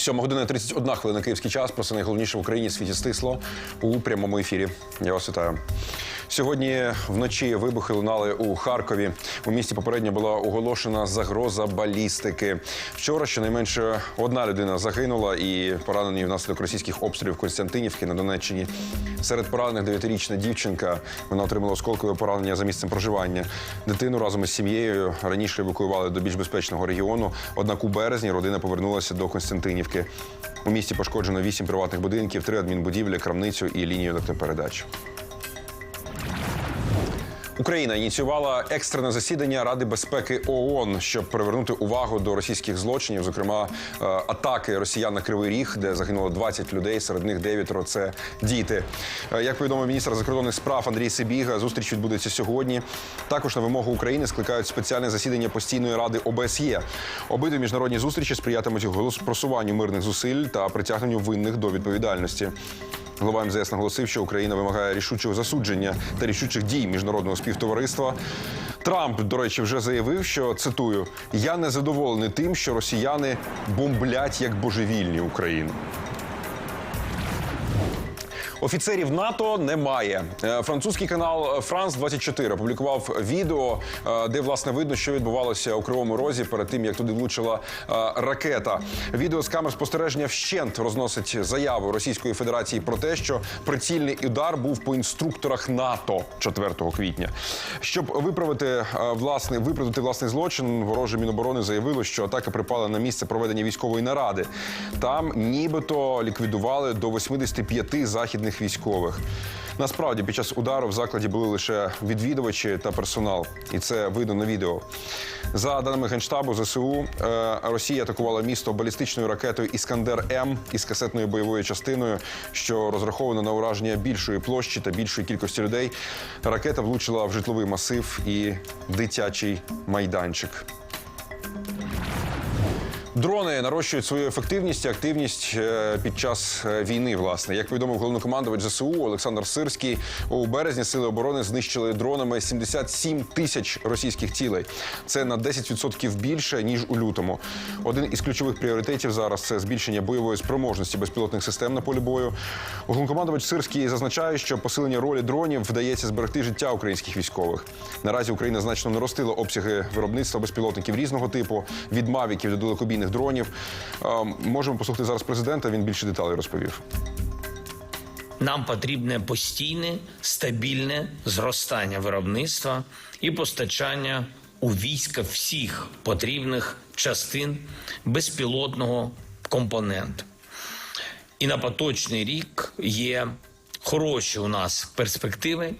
7 година 31 хвилина київський час. Про це найголовніше в Україні світі стисло у прямому ефірі. Я вас вітаю. Сьогодні вночі вибухи лунали у Харкові. У місті попередньо була оголошена загроза балістики. Вчора щонайменше одна людина загинула і поранені внаслідок російських обстрілів Костянтинівки на Донеччині. Серед поранених дев'ятирічна дівчинка. Вона отримала осколкове поранення за місцем проживання. Дитину разом із сім'єю раніше евакуювали до більш безпечного регіону. Однак у березні родина повернулася до Константинівки. У місті пошкоджено вісім приватних будинків, три адмінбудівлі, крамницю і лінію електропередач. Україна ініціювала екстрене засідання Ради безпеки ООН, щоб привернути увагу до російських злочинів, зокрема е, атаки росіян на Кривий Ріг, де загинуло 20 людей. Серед них дев'ятеро – це діти. Е, Як повідомив міністр закордонних справ Андрій Сибіга, зустріч відбудеться сьогодні. Також на вимогу України скликають спеціальне засідання постійної ради ОБСЄ. Обидві міжнародні зустрічі сприятимуть голос- просуванню мирних зусиль та притягненню винних до відповідальності. Голова МЗС наголосив, що Україна вимагає рішучого засудження та рішучих дій міжнародного співтовариства. Трамп, до речі, вже заявив, що цитую: я не задоволений тим, що росіяни бомблять як божевільні Україну. Офіцерів НАТО немає. Е, Французький канал Франс 24 опублікував відео, е, де власне видно, що відбувалося у кривому розі перед тим, як туди влучила е, ракета. Відео з камер спостереження вщент розносить заяву Російської Федерації про те, що прицільний удар був по інструкторах НАТО 4 квітня. Щоб виправити е, власне виправдати власний злочин, вороже міноборони заявило, що атака припала на місце проведення військової наради. Там нібито ліквідували до 85 західних військових. Насправді, під час удару в закладі були лише відвідувачі та персонал, і це видно на відео. За даними генштабу ЗСУ, е, Росія атакувала місто балістичною ракетою Іскандер М із касетною бойовою частиною, що розрахована на ураження більшої площі та більшої кількості людей. Ракета влучила в житловий масив і дитячий майданчик. Дрони нарощують свою ефективність і активність е, під час е, війни. Власне, як повідомив головнокомандувач ЗСУ Олександр Сирський, у березні сили оборони знищили дронами 77 тисяч російських цілей. Це на 10% більше ніж у лютому. Один із ключових пріоритетів зараз це збільшення бойової спроможності безпілотних систем на полі бою. Головнокомандувач Сирський зазначає, що посилення ролі дронів вдається зберегти життя українських військових. Наразі Україна значно наростила обсяги виробництва безпілотників різного типу від мавіків до далекобійних дронів. Ем, Можемо послухати зараз президента. Він більше деталей розповів. Нам потрібне постійне стабільне зростання виробництва і постачання у війська всіх потрібних частин безпілотного компоненту. І на поточний рік є хороші у нас перспективи.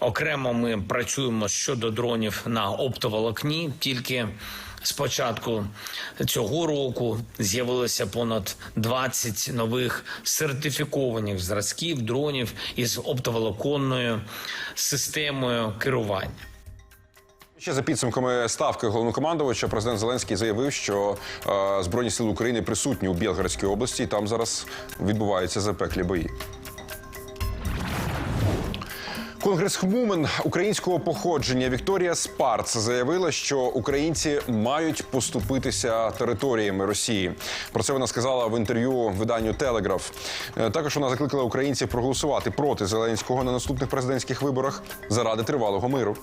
Окремо ми працюємо щодо дронів на оптоволокні. Тільки з початку цього року з'явилося понад 20 нових сертифікованих зразків дронів із оптоволоконною системою керування. Ще за підсумками ставки головнокомандувача, президент Зеленський заявив, що е, збройні сили України присутні у Білгородській області. і Там зараз відбуваються запеклі бої. Конгресхвумен українського походження Вікторія Спарц заявила, що українці мають поступитися територіями Росії. Про це вона сказала в інтерв'ю виданню Телеграф. Е, Також вона закликала українців проголосувати проти Зеленського на наступних президентських виборах заради тривалого миру.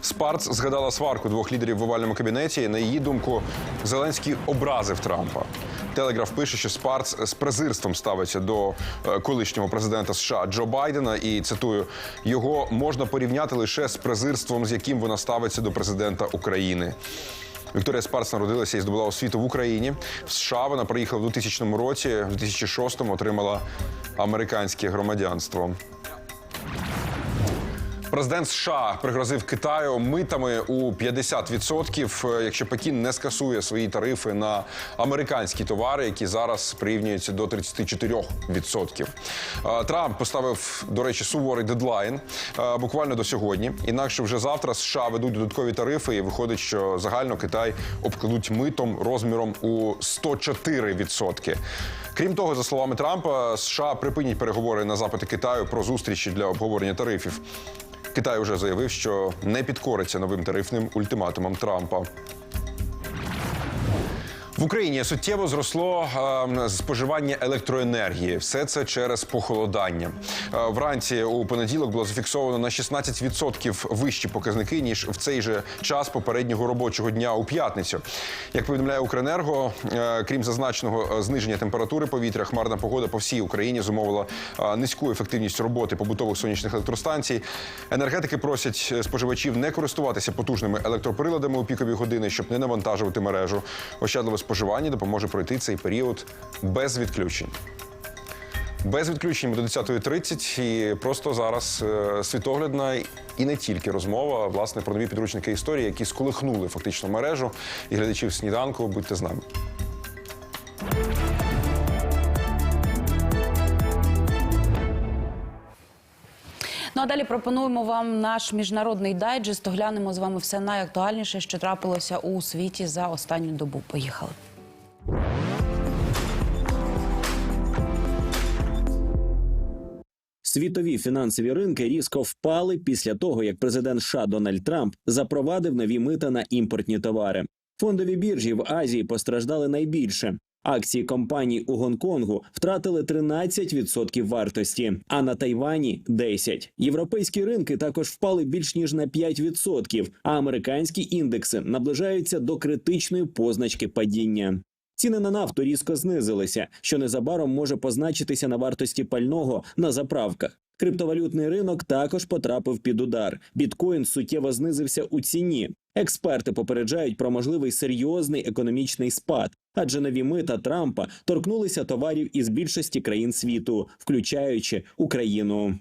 Спарц згадала сварку двох лідерів в овальному кабінеті. На її думку, Зеленський образив Трампа. Телеграф пише, що Спарц з презирством ставиться до е, колишнього президента США Джо Байдена, і цитую: його можна порівняти лише з презирством, з яким вона ставиться до президента України. Вікторія Спарц народилася і здобула освіту в Україні. В США вона приїхала в 2000 році, в 2006-му отримала американське громадянство. Президент США пригрозив Китаю митами у 50%, е, якщо Пекін не скасує свої тарифи на американські товари, які зараз порівнюються до 34%. Е, Трамп поставив, до речі, суворий дедлайн е, буквально до сьогодні. Інакше вже завтра США ведуть додаткові тарифи, і виходить, що загально Китай обкладуть митом розміром у 104%. Крім того, за словами Трампа, США припинять переговори на запити Китаю про зустрічі для обговорення тарифів. Китай вже заявив, що не підкориться новим тарифним ультиматумам Трампа. В Україні суттєво зросло е, споживання електроенергії. Все це через похолодання. Е, вранці у понеділок було зафіксовано на 16% вищі показники ніж в цей же час попереднього робочого дня у п'ятницю. Як повідомляє Укренерго, е, крім зазначеного е, зниження температури повітря, хмарна погода по всій Україні зумовила е, низьку ефективність роботи побутових сонячних електростанцій. Енергетики просять е, споживачів не користуватися потужними електроприладами у пікові години, щоб не навантажувати мережу. Ощадливе споживання допоможе пройти цей період без відключень. Без відключень до 10.30 і просто зараз е, світоглядна і не тільки розмова власне про нові підручники історії, які сколихнули фактично мережу і глядачів сніданку. Будьте з нами. Ну а далі пропонуємо вам наш міжнародний дайджест. Оглянемо з вами все найактуальніше, що трапилося у світі за останню добу. Поїхали. Світові фінансові ринки різко впали після того, як президент США Дональд Трамп запровадив нові мита на імпортні товари. Фондові біржі в Азії постраждали найбільше. Акції компаній у Гонконгу втратили 13% вартості, а на Тайвані 10%. Європейські ринки також впали більш ніж на 5%, а американські індекси наближаються до критичної позначки падіння. Ціни на нафту різко знизилися, що незабаром може позначитися на вартості пального на заправках. Криптовалютний ринок також потрапив під удар. Біткоін суттєво знизився у ціні. Експерти попереджають про можливий серйозний економічний спад, адже нові мита Трампа торкнулися товарів із більшості країн світу, включаючи Україну.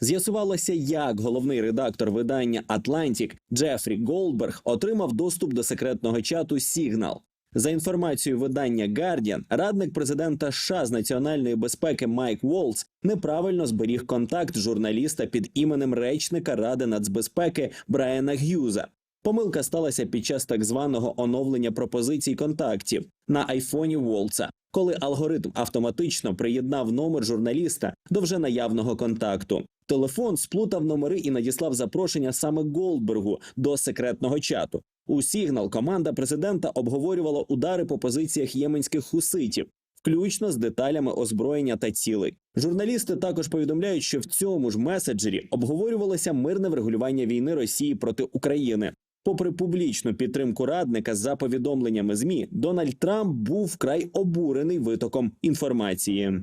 З'ясувалося, як головний редактор видання Атлантік Джефрі Голдберг отримав доступ до секретного чату Signal. За інформацією видання Guardian, радник президента США з національної безпеки Майк Волц неправильно зберіг контакт журналіста під іменем речника Ради нацбезпеки Брайана Г'юза. Помилка сталася під час так званого оновлення пропозицій контактів на айфоні Волца, коли алгоритм автоматично приєднав номер журналіста до вже наявного контакту. Телефон сплутав номери і надіслав запрошення саме Голдбергу до секретного чату. У Сігнал команда президента обговорювала удари по позиціях єменських хуситів, включно з деталями озброєння та цілей. Журналісти також повідомляють, що в цьому ж меседжері обговорювалося мирне врегулювання війни Росії проти України. Попри публічну підтримку радника за повідомленнями змі, Дональд Трамп був вкрай обурений витоком інформації.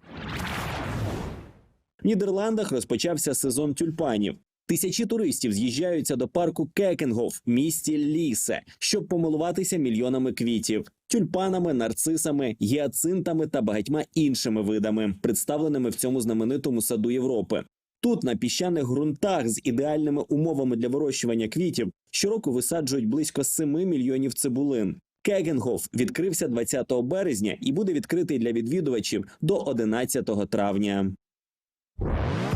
В Нідерландах розпочався сезон тюльпанів. Тисячі туристів з'їжджаються до парку Кекенгоф в місті Лісе, щоб помилуватися мільйонами квітів, тюльпанами, нарцисами, гіацинтами та багатьма іншими видами, представленими в цьому знаменитому саду Європи. Тут, на піщаних ґрунтах з ідеальними умовами для вирощування квітів, щороку висаджують близько 7 мільйонів цибулин. Кегенгоф відкрився 20 березня і буде відкритий для відвідувачів до 11 травня. you.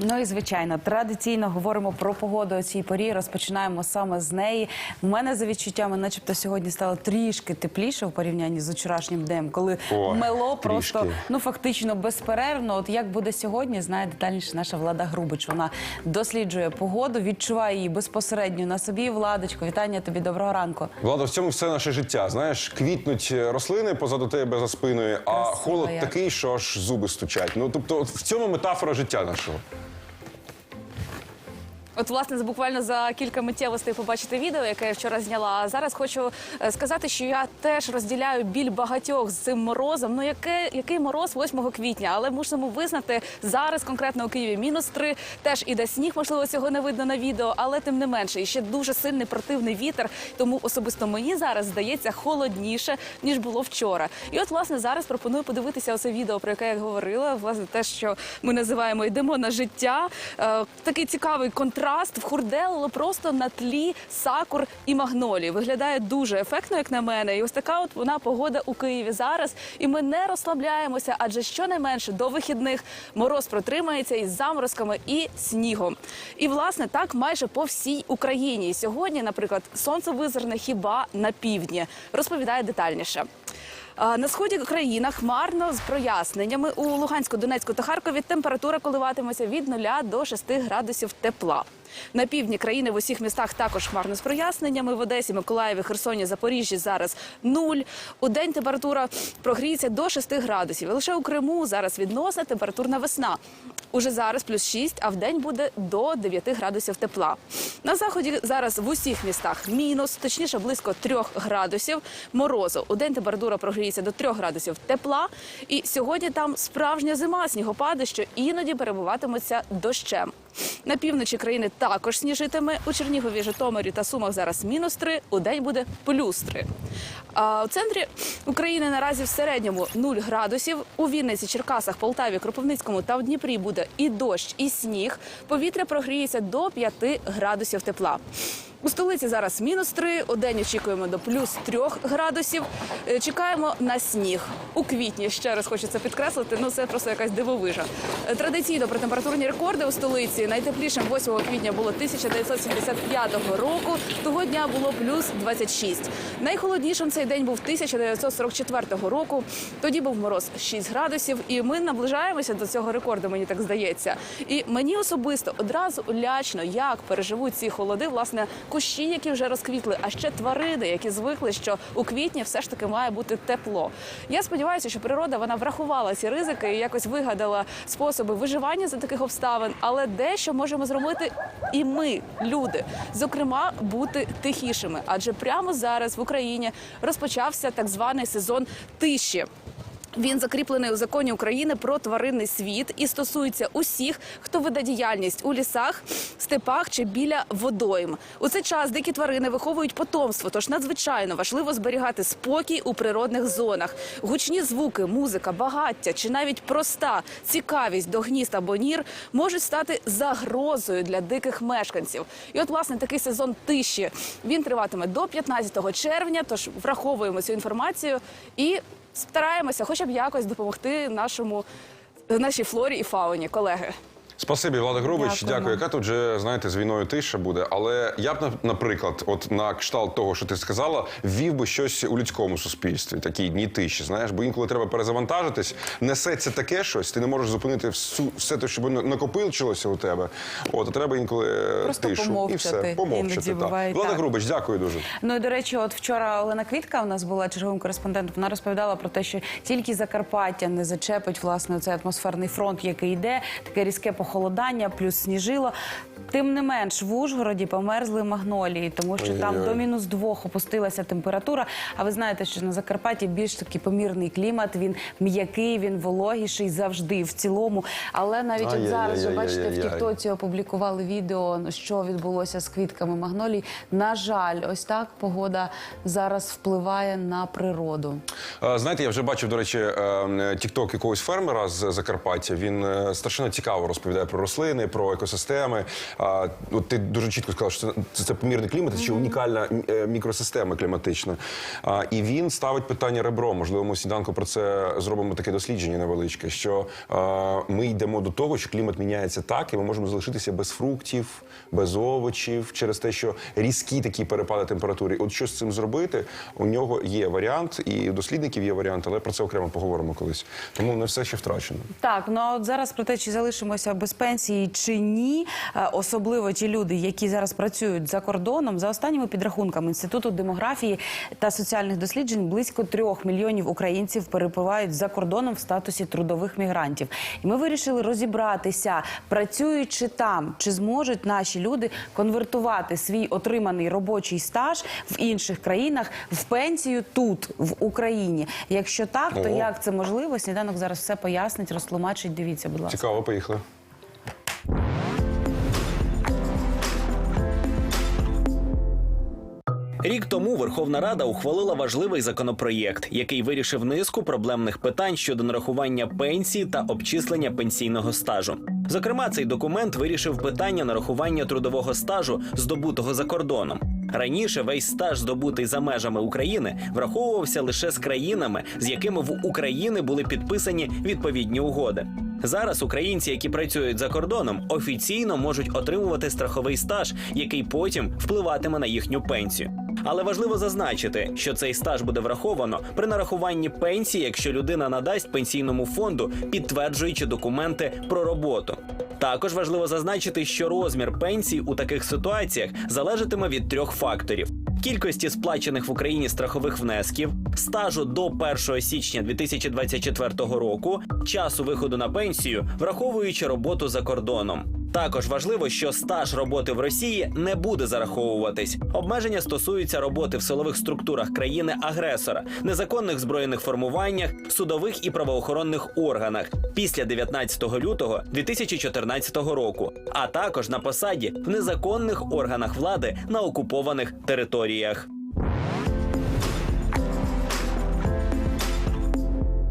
Ну і звичайно, традиційно говоримо про погоду у цій порі. Розпочинаємо саме з неї. У мене за відчуттями, начебто, сьогодні стало трішки тепліше в порівнянні з вчорашнім днем, коли Ой, мело просто ну фактично безперервно. От як буде сьогодні, знає детальніше наша влада Грубич. Вона досліджує погоду, відчуває її безпосередньо на собі. Владочко, вітання тобі. Доброго ранку. Влада, в цьому все наше життя. Знаєш, квітнуть рослини позаду тебе за спиною, а Красиво холод як. такий, що аж зуби стучать. Ну тобто, от в цьому метафора життя нашого. От, власне, буквально за кілька миттєвостей побачити відео, яке я вчора зняла. А зараз хочу е, сказати, що я теж розділяю біль багатьох з цим морозом. Ну, яке, який мороз 8 квітня, але мусимо визнати зараз конкретно у Києві мінус 3. Теж іде сніг, можливо, цього не видно на відео, але тим не менше, і ще дуже сильний противний вітер. Тому особисто мені зараз здається холодніше ніж було вчора. І от, власне, зараз пропоную подивитися оце відео, про яке я говорила. Власне, те, що ми називаємо йдемо на життя. Е, такий цікавий контраст вхурделило просто на тлі сакур і магнолії. Виглядає дуже ефектно, як на мене. І ось така от вона погода у Києві зараз. І ми не розслабляємося, адже щонайменше до вихідних мороз протримається із заморозками і снігом. І власне так майже по всій Україні. Сьогодні, наприклад, сонце визирне хіба на півдні. Розповідає детальніше. На сході країни хмарно з проясненнями. У Луганську, Донецьку та Харкові температура коливатиметься від 0 до 6 градусів тепла. На півдні країни в усіх містах також хмарно з проясненнями. В Одесі, Миколаєві, Херсоні, Запоріжжі зараз нуль. У день температура прогріється до 6 градусів. Лише у Криму зараз відносна температурна весна. Уже зараз плюс 6, а в день буде до 9 градусів тепла. На заході зараз в усіх містах мінус, точніше близько 3 градусів морозу. У день температура прогріється до 3 градусів тепла. І сьогодні там справжня зима, снігопади, що іноді перебуватимуться дощем. На півночі країни також сніжитиме. У Чернігові, Житомирі та Сумах зараз мінус 3, у день буде плюс 3. А у центрі України наразі в середньому 0 градусів. У Вінниці, Черкасах, Полтаві, Кропивницькому та в Дніпрі буде і дощ, і сніг. Повітря прогріється до 5 градусів тепла. У столиці зараз мінус 3, у день очікуємо до плюс 3 градусів. Е, Чекаємо на сніг. У квітні, ще раз хочеться підкреслити, ну це просто якась дивовижа. Е, Традиційно про температурні рекорди у столиці найтеплішим 8 квітня було 1975 року. Того дня було плюс 26. Найхолоднішим цей день був 1944 року. Тоді був мороз 6 градусів, і ми наближаємося до цього рекорду. Мені так здається. І мені особисто одразу лячно, як переживуть ці холоди, власне, кущі, які вже розквітли, а ще тварини, які звикли, що у квітні все ж таки має бути тепло. Я сподіваюся, що природа вона врахувала ці ризики і якось вигадала способи виживання за таких обставин, але дещо можемо зробити і ми, люди, зокрема, бути тихішими, адже прямо зараз в Україні розпочався так званий сезон тиші. Він закріплений у законі України про тваринний світ і стосується усіх, хто веде діяльність у лісах, степах чи біля водойм. У цей час дикі тварини виховують потомство, тож надзвичайно важливо зберігати спокій у природних зонах. Гучні звуки, музика, багаття чи навіть проста цікавість до гнізд або нір можуть стати загрозою для диких мешканців. І от власне такий сезон тиші він триватиме до 15 червня. Тож враховуємо цю інформацію і стараємося, хоча б якось допомогти нашому нашій флорі і фауні, колеги. Спасибі, Влада Грубич. Дякуємо. Дякую. Яка тут вже знаєте з війною тиша буде. Але я б на- наприклад, от на кшталт того, що ти сказала, ввів би щось у людському суспільстві, такі дні тиші. Знаєш, бо інколи треба перезавантажитись, несеться таке щось, ти не можеш зупинити всю все те, що накопичилося у тебе. От а треба інколи е, Просто тишу і помовчати. все. Помовчати. Буває Влада так. Грубич, дякую дуже. Ну і до речі, от вчора Олена Квітка у нас була черговим кореспондентом. Вона розповідала про те, що тільки Закарпаття не зачепить власне цей атмосферний фронт, який йде, таке різке похолодання, плюс сніжило. Тим не менш, в Ужгороді померзли магнолії, тому що там до мінус двох опустилася температура. А ви знаєте, що на Закарпатті більш такий помірний клімат. Він м'який, він вологіший завжди в цілому. Але навіть от зараз ви бачите в Тіктоці опублікували відео, що відбулося з квітками магнолій. На жаль, ось так погода зараз впливає на природу. Знаєте, я вже бачив, до речі, е, тікток якогось фермера з Закарпаття. Він е, страшенно цікаво розповідає про рослини, про екосистеми. А, От ти дуже чітко сказав, що це, це, помірний клімат, це ще унікальна е, мікросистема кліматична. А, І він ставить питання ребром. Можливо, ми сніданку про це зробимо таке дослідження невеличке. Що е, ми йдемо до того, що клімат міняється так, і ми можемо залишитися без фруктів, без овочів через те, що різкі такі перепади температури. От що з цим зробити? У нього є варіант, і у дослідників є варіант, але про це окремо поговоримо колись. Тому не все ще втрачено. Так, ну а от зараз про те, чи залишимося без пенсії чи ні, е, особливо ті люди, які зараз працюють за кордоном, за останніми підрахунками інституту демографії та соціальних досліджень, близько трьох мільйонів українців перебувають за кордоном в статусі трудових мігрантів. І ми вирішили розібратися, працюючи там, чи зможуть наші люди конвертувати свій отриманий робочий стаж в інших країнах в пенсію тут, в Україні. Якщо так, то як це можливо? Сніданок зараз все пояснить, розтлумачить. Дивіться, будь ласка. Цікаво, поїхали. Рік тому Верховна Рада ухвалила важливий законопроєкт, який вирішив низку проблемних питань щодо нарахування пенсії та обчислення пенсійного стажу. Зокрема, цей документ вирішив питання нарахування трудового стажу, здобутого за кордоном. Раніше весь стаж, здобутий за межами України, враховувався лише з країнами, з якими в Україні були підписані відповідні угоди. Зараз українці, які працюють за кордоном, офіційно можуть отримувати страховий стаж, який потім впливатиме на їхню пенсію. Але важливо зазначити, що цей стаж буде враховано при нарахуванні пенсії, якщо людина надасть пенсійному фонду підтверджуючи документи про роботу. Також важливо зазначити, що розмір пенсій у таких ситуаціях залежатиме від трьох факторів: кількості сплачених в Україні страхових внесків, стажу до 1 січня 2024 року, часу виходу на пенсію, враховуючи роботу за кордоном. Також важливо, що стаж роботи в Росії не буде зараховуватись. Обмеження стосуються роботи в силових структурах країни-агресора, незаконних збройних формуваннях, судових і правоохоронних органах після 19 лютого 2014 року, а також на посаді в незаконних органах влади на окупованих територіях.